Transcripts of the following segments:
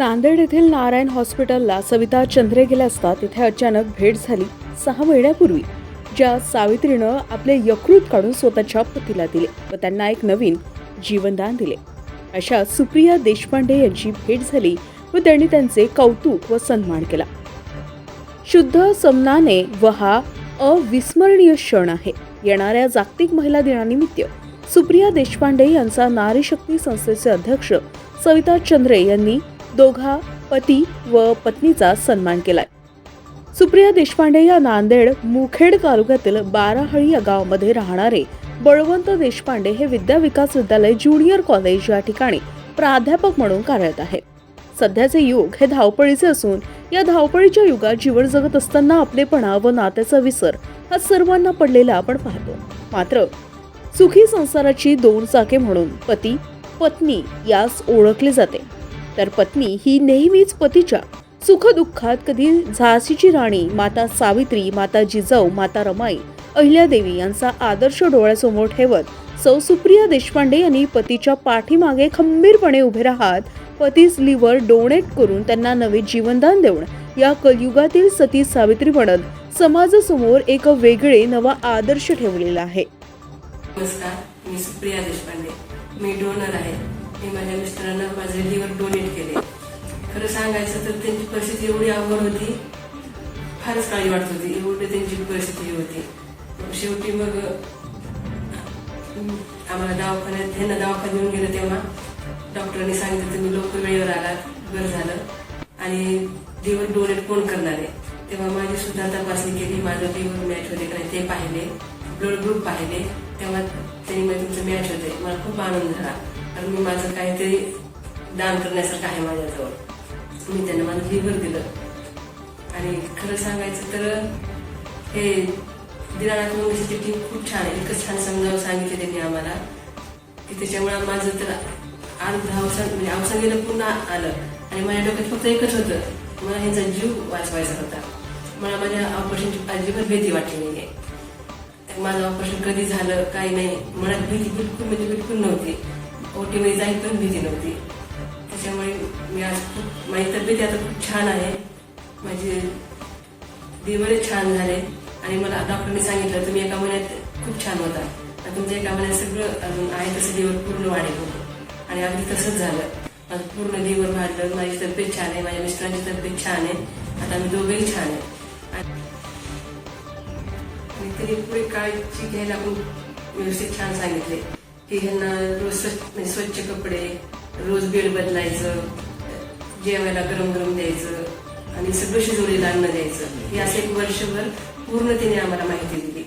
नांदेड येथील नारायण हॉस्पिटलला सविता चंद्रे गेल्या असता तिथे अचानक भेट झाली सहा महिन्यापूर्वी. ज्या सावित्रीनं आपले यकृत काढून स्वतःच्या पतीला दिले व त्यांना एक नवीन जीवनदान दिले. अशा सुप्रिया देशपांडे यांची भेट झाली व त्यांनी त्यांचे कौतुक व सन्मान केला. शुद्ध समनाने व हा अविस्मरणीय क्षण आहे. येणाऱ्या जागतिक महिला दिनानिमित्त सुप्रिया देशपांडे यांचा नारी शक्ती संस्थेचे अध्यक्ष सविता चंद्रे यांनी दोघा पती व पत्नीचा सन्मान केलाय. सुप्रिया देशपांडे या नांदेड मुखेड तालुक्यातील बाराहळी या गावामध्ये राहणारे बळवंत देशपांडे हे विद्या विकास विद्यालय ज्युनियर कॉलेज या ठिकाणी प्राध्यापक म्हणून कार्यरत आहे सध्याचे युग हे धावपळीचे असून या धावपळीच्या युगात जीवन जगत असताना आपलेपणा व नात्याचा विसर हा सर्वांना पडलेला आपण पाहतो. मात्र सुखी संसाराची दोन चाके म्हणून पती पत्नी यास ओळखले जाते. तर पत्नी ही नेहमीच पतीच्या सुखदुःखात कधी झाशीची राणी माता सावित्री माता जिजाऊ माता रमाई अहिल्यादेवी यांचा आदर्श डोळ्यासमोर ठेवत सौ सुप्रिया देशपांडे यांनी पतीच्या पाठीमागे खंबीरपणे उभे राहत पतीस लिव्हर डोनेट करून त्यांना नवे जीवनदान देऊन या कलयुगातील सती सावित्री बनत समाजासमोर एक वेगळे नवा आदर्श ठेवलेला आहे. नमस्कार मी सुप्रिया देशपांडे. मी डोनर आहे. मी माझ्या मिस्टरांना माझे लिव्हर डोनेट केले. खरं सांगायचं तर त्यांची परिस्थिती एवढी अवघड होती. फारच काळी वाटत होती. एवढी त्यांची परिस्थिती होती. शेवटी मग आम्हाला दवाखान्यात ह्यांना दवाखान्यात घेऊन गेलं तेव्हा. डॉक्टरांनी सांगितलं तुम्ही लवकर वेळेवर आलात. बरं झालं. आणि लिव्हर डोनेट कोण करणार आहे? तेव्हा माझी सुद्धा तपासणी केली. माझं लिव्हर मॅच होते का ते पाहिले. ब्लड ग्रुप पाहिले. तेव्हा त्यांनी तुमचं मॅच होते मला खूप आनंद झाला. कारण मी माझं काहीतरी दान करण्यासारखं आहे माझ्याजवळ. मी त्यांना माझं लिव्हर दिलं. आणि खरं सांगायचं तर हे दिनानाथ मंगेशची टीम खूप छान आहे. इतकं छान समजावून सांगितलं त्यांनी आम्हाला. की त्याच्यामुळे माझं तर अर्ध अवसान म्हणजे अवसान गेलं पुन्हा आलं. आणि माझ्या डोक्यात फक्त एकच होतं. मला ह्यांचा जीव वाचवायचा होता. मला माझ्या ऑपरेशनची अजिबात भीती वाटली नाही माझं ऑपरेशन कधी झालं काही नाही मनात भीती बिलकुल म्हणजे बिलकुल नव्हती. ओटीमध्ये जाईल पण भीती नव्हती त्याच्यामुळे मी आज खूप माझी तब्येत आता खूप छान आहे. माझे दिवरे छान झाले. आणि मला डॉक्टरने सांगितलं तुम्ही एका महिन्यात खूप छान होता. आणि तुमच्या एका महिन्यात सगळं अजून आहे तसं दिवस पूर्ण वाढेल. होतं आणि अगदी तसंच झालं. माझं पूर्ण दिवस वाढलं. माझी तब्येत छान आहे. माझ्या मिस्टरांची तब्येत छान आहे. आता आम्ही दोघेही छान आहे. आणि तरी पुढे काळजी घ्यायला पण व्यवस्थित छान सांगितले. की ह्यांना रोज स्वच्छ म्हणजे स्वच्छ कपडे रोज बेड बदलायचं जेवायला गरम गरम द्यायचं आणि सगळं शिजवलेलं अन्न द्यायचं. हे असं एक वर्षभर पूर्ण तिने आम्हाला माहिती दिली.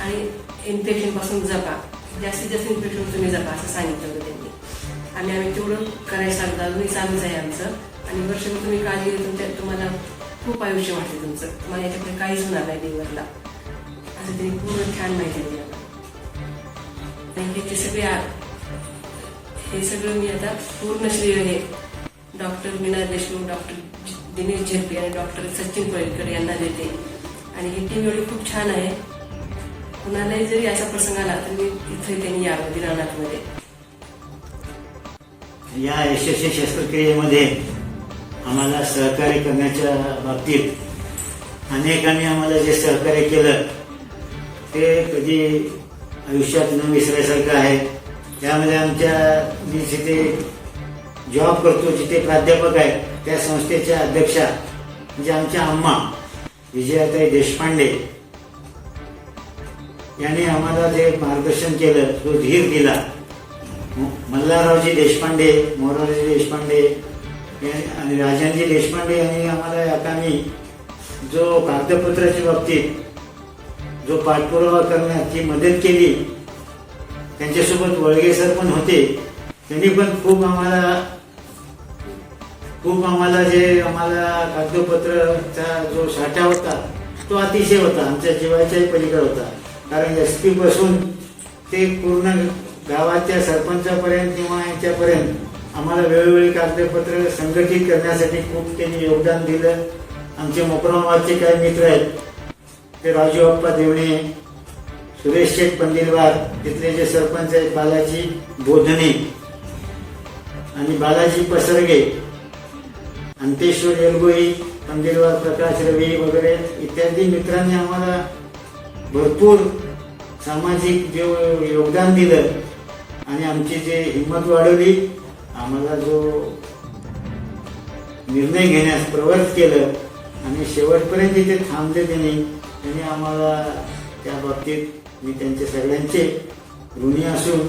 आणि इन्फेक्शनपासून जपा जास्तीत जास्त इन्फेक्शन तुम्ही जपा असं सांगितलं होतं त्यांनी. आणि आम्ही तेवढं करायला सांगतो अजूनही चालूच आहे आमचं. आणि वर्षभर तुम्ही काळजी घेऊन तुमच्या तुम्हाला खूप आयुष्य वाटते तुमचं. तुम्हाला याच्याकडे काहीच होणार नाही दिवसला असं त्यांनी पूर्ण छान माहिती दिली. म्हणजे आणि सगळे आ- हे सगळं मी आता पूर्ण श्रेय हे डॉक्टर मीना देशमुख डॉक्टर दिनेश झेपे आणि डॉक्टर सचिन कोळेकर यांना देते. आणि ही टीम एवढी खूप छान आहे. कुणालाही जरी असा प्रसंग आला तर मी तिथे त्यांनी यावं दिनानाथमध्ये. या यशस्वी शस्त्रक्रियेमध्ये आम्हाला सहकार्य करण्याच्या बाबतीत अनेकांनी आम्हाला जे सहकार्य केलं ते कधी आयुष्यात न विसरायसारखं आहे. त्यामध्ये आमच्या मी जिथे जॉब करतो जिथे प्राध्यापक आहे त्या संस्थेच्या अध्यक्षा म्हणजे आमच्या अम्मा विजयाताई देशपांडे यांनी आम्हाला जे मार्गदर्शन केलं तो धीर दिला. मल्हाररावजी देशपांडे मोरारजी देशपांडे या- आणि राजनजी देशपांडे यांनी आम्हाला आता मी जो कागदपत्राच्या बाबतीत जो पाठपुरावा करण्याची मदत केली त्यांच्यासोबत वळगे सर पण होते. त्यांनी पण खूप आम्हाला खूप आम्हाला जे आम्हाला कागदपत्रचा जो साठा होता तो अतिशय होता. आमच्या जीवाच्याही पलीकडे होता. कारण एस पी ते पूर्ण गावाच्या सरपंचापर्यंत किंवा यांच्यापर्यंत आम्हाला वेळोवेळी कागदपत्र संघटित करण्यासाठी खूप त्यांनी योगदान दिलं. आमचे मोकरामाचे काही मित्र आहेत ते राजू अप्पा देवणे सुरेश शेठ पंदिलवार तिथले जे सरपंच आहेत बालाजी बोधने आणि बालाजी पसरगे अंतेश्वर येलगोई पंदिलवार प्रकाश रवी वगैरे इत्यादी मित्रांनी आम्हाला भरपूर सामाजिक जे योगदान दिलं आणि आमची जे हिंमत वाढवली आम्हाला जो निर्णय घेण्यास प्रवृत्त केलं आणि शेवटपर्यंत इथे थांबले त्यांनी त्यांनी आम्हाला त्या बाबतीत मी त्यांचे सगळ्यांचे ऋणी असून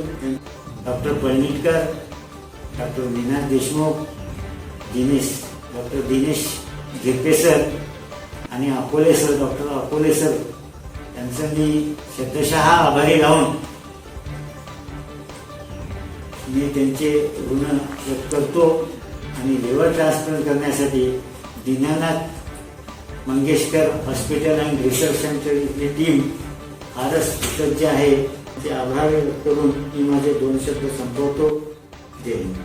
doctor Palnitkar doctor Ninath Deshmukh Dinesh doctor Dinesh Girpe sir आणि Akole sir doctor Akole sir त्यांचं मी शब्दशः आभारी राहून मी त्यांचे ऋण करतो आणि लिव्हर ट्रान्सप्लांट करण्यासाठी Dinanath Mangeshkar hospital and research centre इथली टीम फारच सुसज्ज आहे. ते आभार व्यक्त करून मी माझे दोन शब्द संपवतो. जय हिंद.